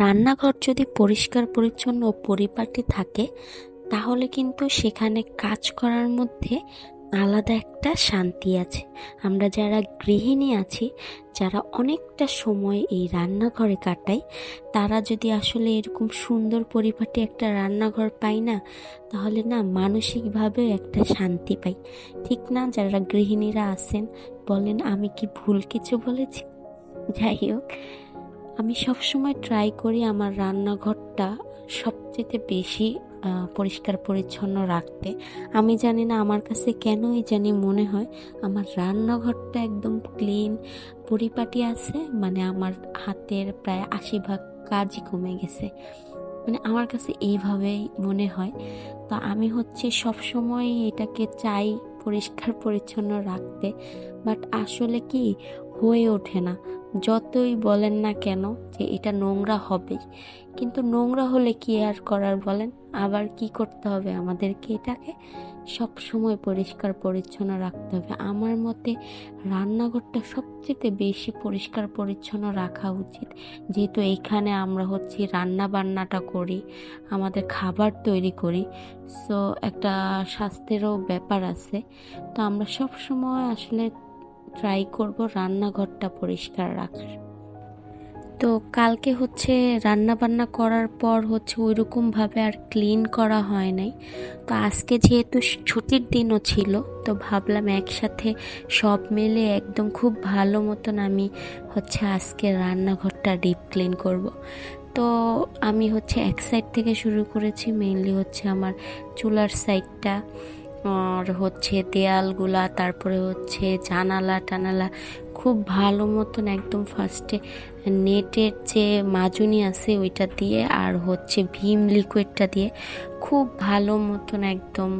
রান্নাঘর যদি পরিষ্কার, পরিচ্ছন্ন ও পরিপাটি থাকে, তাহলে কিন্তু সেখানে কাজ করার মধ্যে আলাদা একটা শান্তি আছে। আমরা যারা গৃহিণী আছি, যারা অনেকটা সময় এই রান্নাঘরে কাটাই, তারা যদি আসলে এরকম সুন্দর, পরিপাটি একটা রান্নাঘর পাই না, তাহলে না মানসিকভাবেও একটা শান্তি পাই। ঠিক না? যারা গৃহিণীরা আছেন, বলেন আমি কি ভুল কিছু বলেছি? যাই হোক আমি সবসময় ট্রাই করি আমার রান্নাঘরটা সবচেয়ে বেশি পরিষ্কার পরিচ্ছন্ন রাখতে। আমি জানি না আমার কাছে কেনই জানি মনে হয়, আমার রান্নাঘরটা একদম ক্লিন পরিপাটি আছে মানে আমার হাতের প্রায় আশি ভাগ কাজই কমে গেছে। মানে আমার কাছে এইভাবেই মনে হয়। তো আমি হচ্ছে সব সময় এটাকে চাই পরিষ্কার পরিচ্ছন্ন রাখতে, বাট আসলে কি হয়ে ওঠে না। যতই বলেন না কেন যে এটা নোংরা হবেই কিন্তু নোংরা হলে কি আর করার বলেন? আবার কি করতে হবে আমাদেরকে এটাকে? সব সময় পরিষ্কার পরিচ্ছন্ন রাখতে হবে। আমার মতে রান্নাঘরটা সবচেয়ে বেশি পরিষ্কার পরিচ্ছন্ন রাখা উচিত। যেহেতু এখানে আমরা হচ্ছে রান্না বান্নাটা করি, আমাদের খাবার তৈরি করি সো একটা স্বাস্থ্যেরও ব্যাপার আছে। তো আমরা সব সময় আসলে ট্রাই করব রান্নাঘরটা পরিষ্কার রাখার। তো কালকে হচ্ছে রান্না বান্না করার পর হচ্ছে ওই রকমভাবে আর ক্লিন করা হয় নাই। তো আজকে যেহেতু ছুটির দিনও ছিল, তো ভাবলাম একসাথে সব মিলে একদম খুব ভালো মতন আমি হচ্ছে আজকে রান্নাঘরটা ডিপ ক্লিন করব। তো আমি হচ্ছে এক সাইড থেকে শুরু করেছি মেইনলি হচ্ছে আমার চুলার সাইডটা আর হচ্ছে দেয়ালগুলা, তারপরে হচ্ছে জানালা টানালা, খুব ভালো মতন একদম ফার্স্টে নেটের যে মাজুনি আছে ওইটা দিয়ে আর হচ্ছে ভীম লিকুইডটা দিয়ে খুব ভালো মতন একদম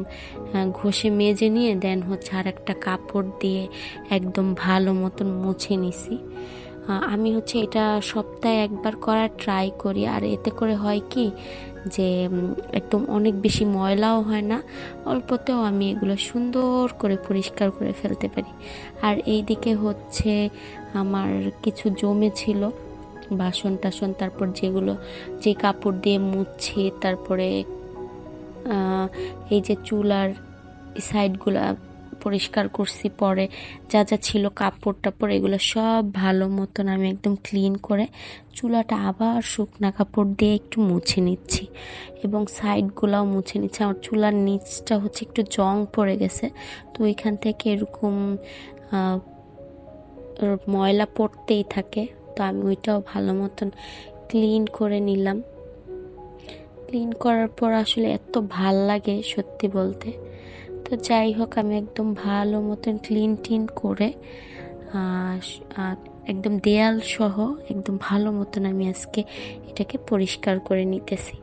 ঘষে মেজে নিয়ে দেন হচ্ছে আর একটা কাপড় দিয়ে একদম ভালো মতন মুছে নিছি। আমি হচ্ছে এটা সপ্তাহে একবার করার ট্রাই করি। আর এতে করে হয় কি যে একদম অনেক বেশি ময়লাও হয় না, অল্পতেও আমি এগুলো সুন্দর করে পরিষ্কার করে ফেলতে পারি। আর এই দিকে হচ্ছে আমার কিছু জমে ছিল, বাসন টাসন, তারপর যেগুলো, যে কাপড় দিয়ে মুছছি, তারপরে এই যে চুলার সাইডগুলা পরিষ্কার করছি পরে যা যা ছিল কাপড় টাপড়, এগুলো সব ভালো মতন আমি একদম ক্লিন করে চুলাটা আবার শুকনা কাপড় দিয়ে একটু মুছে নিচ্ছি এবং সাইডগুলাও মুছে নিচ্ছি। আমার চুলার নিচটা হচ্ছে একটু জং পড়ে গেছে, তো এখান থেকে এরকম ময়লা পড়তেই থাকে, তো আমি ওইটাও ভালো মতন ক্লিন করে নিলাম। ক্লিন করার পর আসলে এত ভালো লাগে সত্যি বলতে। তো যাই হোক, আমি একদম ভালো মতন ক্লিন টিন করে একদম দেয়াল সহ একদম ভালো মতন আমি আজকে এটাকে পরিষ্কার করে নিতেছি।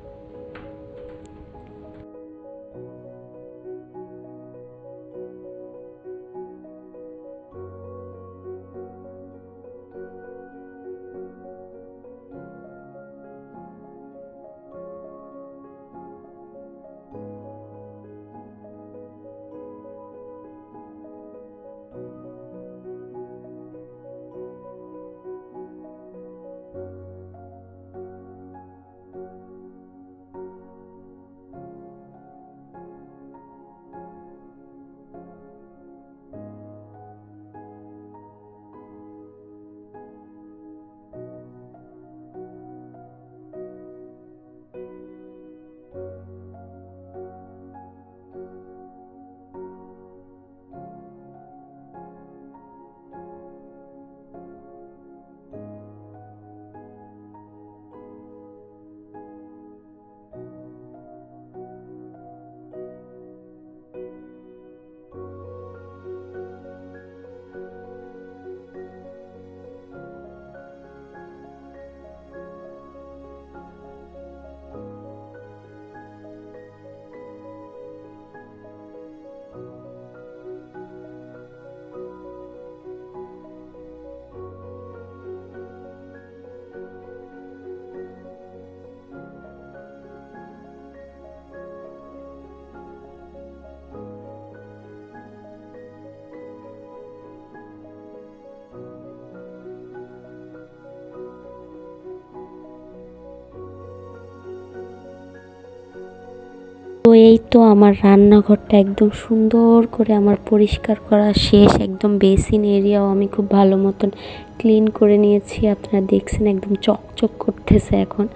এই তো আমার রান্নাঘরটা একদম সুন্দর করে আমার পরিষ্কার করা শেষ, একদম বেসিন এরিয়াও আমি খুব ভালো মতন ক্লিন করে নিয়েছি। আপনারা দেখছেন একদম চকচক করতেছে এখন।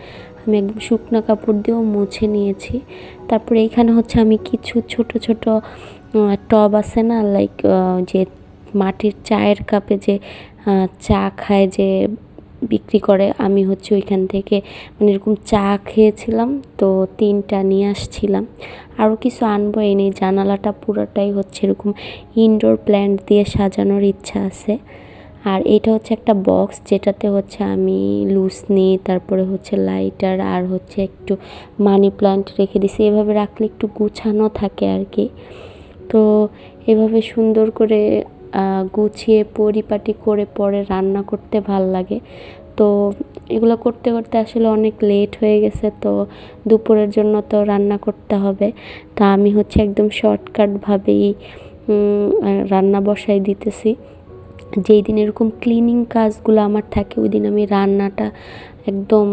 আমি একদম শুকনো কাপড় দিয়েও মুছে নিয়েছি। তারপরে এইখানে হচ্ছে আমি কিছু ছোট ছোট টব আছে না লাইক যে মাটির চায়ের কাপে যে চা খায় যে বিক্রি করে, আমি হচ্ছে ওইখান থেকে মানে এরকম চা খেয়েছিলাম, তো তিনটা নিয়ে আসছিলাম। আরও কিছু আনব, এই নেই জানালাটা পুরোটাই হচ্ছে এরকম ইনডোর প্ল্যান্ট দিয়ে সাজানোর ইচ্ছা আছে। আর এটা হচ্ছে একটা বক্স যেটাতে হচ্ছে আমি লুস নিই, তারপরে হচ্ছে লাইটার আর হচ্ছে একটু মানি প্ল্যান্ট রেখে দিছি। এভাবে রাখলে একটু গুছানো থাকে আর কি। তো এভাবে সুন্দর করে গুছিয়ে পরিপাটি করে পরে রান্না করতে ভালো লাগে। তো এগুলো করতে করতে আসলে অনেক লেট হয়ে গেছে, তো দুপুরের জন্য তো রান্না করতে হবে। তা আমি হচ্ছে একদম শর্টকাটভাবেই রান্না বসাই দিতেছি। যেই দিন এরকম ক্লিনিং কাজগুলো আমার থাকে, ওই দিন আমি রান্নাটা একদম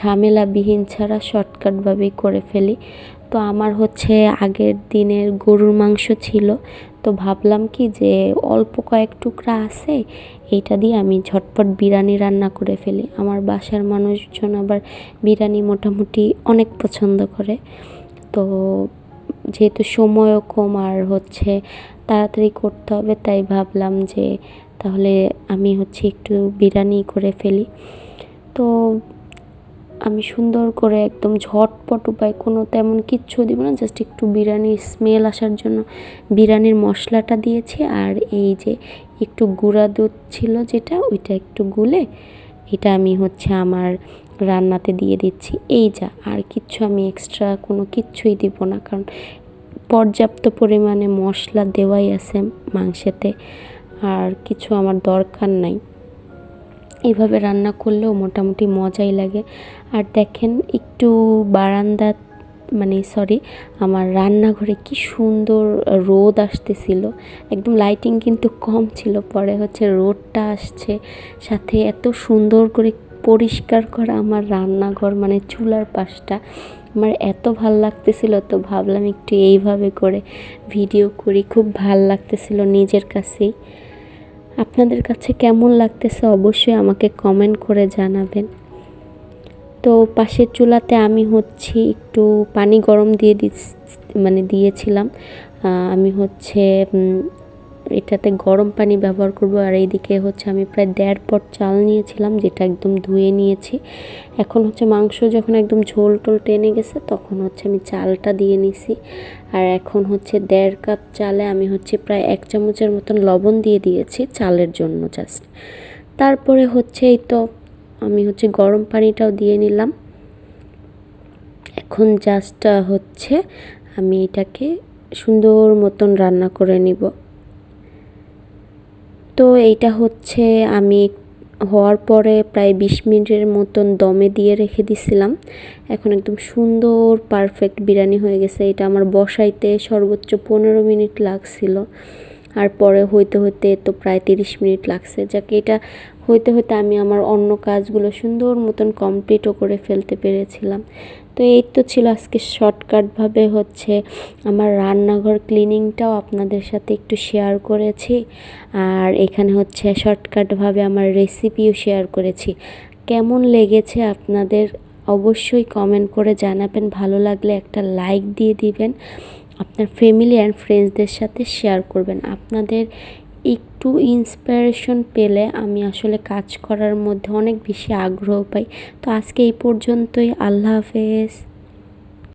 ঝামেলাবিহীন ছাড়া শর্টকাটভাবেই করে ফেলি। তো আমার হচ্ছে আগের দিনের গরুর মাংস ছিল। তো ভাবলাম কি যে অল্প কয়েক টুকরা আছে, এইটা দিয়ে আমি ঝটপট বিরিয়ানি রান্না করে ফেলি। আমার বাসার মানুষজন আবার বিরিয়ানি মোটামুটি অনেক পছন্দ করে। তো যেহেতু সময়ও কম আর হচ্ছে তাড়াতাড়ি করতে হবে, তাই ভাবলাম যে তাহলে আমি হচ্ছে একটু বিরিয়ানি করে ফেলি। তো আমি সুন্দর করে একদম ঝটপট উপায় কোনো তেমন কিচ্ছু দিব না জাস্ট একটু বিরিয়ানির স্মেল আসার জন্য। বিরিয়ানির মশলাটা দিয়েছি আর এই যে একটু গুঁড়া দুধ ছিল যেটা, ওইটা একটু গুলে এটা আমি হচ্ছে আমার রান্নাতে দিয়ে দিচ্ছি। এই যা, আর কিচ্ছু আমি এক্সট্রা কোনো কিচ্ছুই দিব না, কারণ পর্যাপ্ত পরিমাণে মশলা দেওয়াই আছে মাংসেতে, আর কিছু আমার দরকার নাই। এইভাবে রান্না করলেও মোটামুটি মজাই লাগে। আর দেখেন একটু বারান্দা মানে সরি আমার রান্নাঘরে কি সুন্দর রোদ আসতেছিল। একদম লাইটিং কিন্তু কম ছিল, পরে হচ্ছে রোদটা আসছে। সাথে এত সুন্দর করে পরিষ্কার করা আমার রান্নাঘর মানে চুলার পাশটা। আমার এত ভালো লাগতেছিল, তো ভাবলাম একটু এইভাবে করে ভিডিও করি। খুব ভালো লাগতেছিল নিজের কাছেই। আপনাদের কাছে কেমন লাগতেছে অবশ্যই আমাকে কমেন্ট করে জানাবেন। তো পাশের চুলাতে আমি হচ্ছে একটু পানি গরম দিয়ে দি মানে দিয়েছিলাম। আমি হচ্ছে এটাতে গরম পানি ব্যবহার করব আর এইদিকে হচ্ছে আমি প্রায় দেড় পট চাল নিয়েছিলাম, যেটা একদম ধুয়ে নিয়েছি। এখন হচ্ছে মাংস যখন একদম ঝোল টোল টেনে গেছে, তখন হচ্ছে আমি চালটা দিয়ে নিছি। আর এখন হচ্ছে দেড় কাপ চালে আমি হচ্ছে প্রায় এক চামচের মতন লবণ দিয়ে দিয়েছি চালের জন্য জাস্ট তারপরে হচ্ছে এই তো আমি হচ্ছে গরম পানিটাও দিয়ে নিলাম। এখন জাস্ট হচ্ছে আমি এটাকে সুন্দর মতন রান্না করে নিব। তো এইটা হচ্ছে আমি হওয়ার পরে প্রায় বিশ মিনিটের মতন দমে দিয়ে রেখে দিছিলাম। এখন একদম সুন্দর পারফেক্ট বিরিয়ানি হয়ে গেছে। এটা আমার বসাইতে সর্বোচ্চ পনেরো মিনিট লাগছিল। আর পরে হইতে হইতে তো প্রায় তিরিশ মিনিট লাগছে। যাকে, এটা হইতে হইতে আমি আমার অন্য কাজগুলো সুন্দর মতন কমপ্লিটও করে ফেলতে পেরেছিলাম। তো এই তো ছিল আজকে শর্টকাটভাবে হচ্ছে আমার রান্নাঘর ক্লিনিংটাও আপনাদের সাথে একটু শেয়ার করেছি। আর এখানে হচ্ছে শর্টকাটভাবে আমার রেসিপিও শেয়ার করেছি। কেমন লেগেছে আপনাদের অবশ্যই কমেন্ট করে জানাবেন। ভালো লাগলে একটা লাইক দিয়ে দিবেন। আপনার ফ্যামিলি অ্যান্ড ফ্রেন্ডসদের সাথে শেয়ার করবেন। আপনাদের একটু ইন্সপিরেশন পেলে আমি আসলে কাজ করার মধ্যে অনেক বেশি আগ্রহ পাই। তো আজকে এই পর্যন্তই, আল্লাহ হাফেজ।